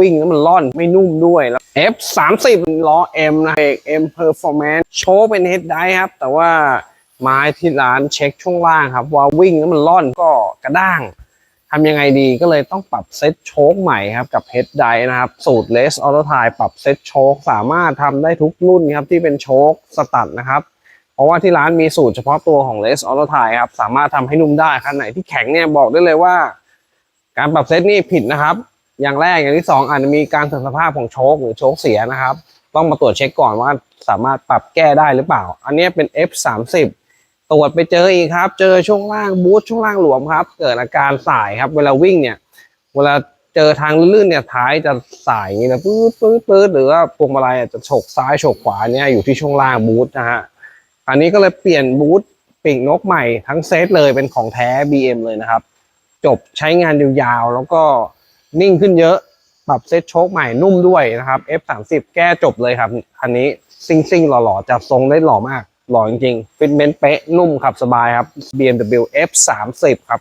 วิ่งแล้วมันล่อนไม่นุ่มด้วยแล้ว F 3 0ล้อ M นะเอก M Performance โชว์เป็นเฮดไดครับ แต่ว่าไม้ที่ร้านเช็คช่วงล่างครับ ว่าวิ่งแล้วมันล่อนก็กระด้างทำยังไงดีก็เลยต้องปรับเซตโชคใหม่ครับ กับเฮดไดนะครับ สูตร Less Auto t i ปรับเซตโชคสามารถทำได้ทุกรุ่นครับ ที่เป็นโชคสตัดนะครับเพราะว่าที่ร้านมีสูตรเฉพาะตัวของ Less Auto t i ครับ สามารถทำให้นุ่มได้คันไหนที่แข็งเนี่ยบอกได้เลยว่า การปรับเซตนี่ผิดนะครับ อย่างแรกอย่างที่สองอาจจะมีการเสื่อมสภาพของโชคหรือโชคเสียนะครับ ต้องมาตรวจเช็คก่อนว่าสามารถปรับแก้ได้หรือเปล่า อันนี้เป็น F 3 0 ตรวจไปเจออีกครับ เจอช่วงล่างบูทช่วงล่างหลวมครับ เกิดอาการสายครับ เวลาวิ่งเนี่ย เวลาเจอทางลื่นๆเนี่ยท้ายจะสายอย่างนี้นะปื๊ดปื๊ดปื๊ดหรือว่าพวงมาลัยจะโฉกซ้ายโฉกขวาเนี่ยอยู่ที่ช่วงล่างบูทนะฮะอันนี้ก็เลยเปลี่ยนบูทปีกนกใหม่ทั้งเซตเลยเป็นของแท้ BM เลยนะครับ จบใช้งานยาวๆแล้วก็ นิ่งขึ้นเยอะ ปรับเซตโชคใหม่นุ่มด้วยนะครับ F30 แก้จบเลยครับ คันนี้ซิงซิงหล่อๆจัดทรงได้หล่อมาก หล่อจริงๆฟิตเมนต์เป๊ะนุ่มขับสบายครับ BMW F30 ครับ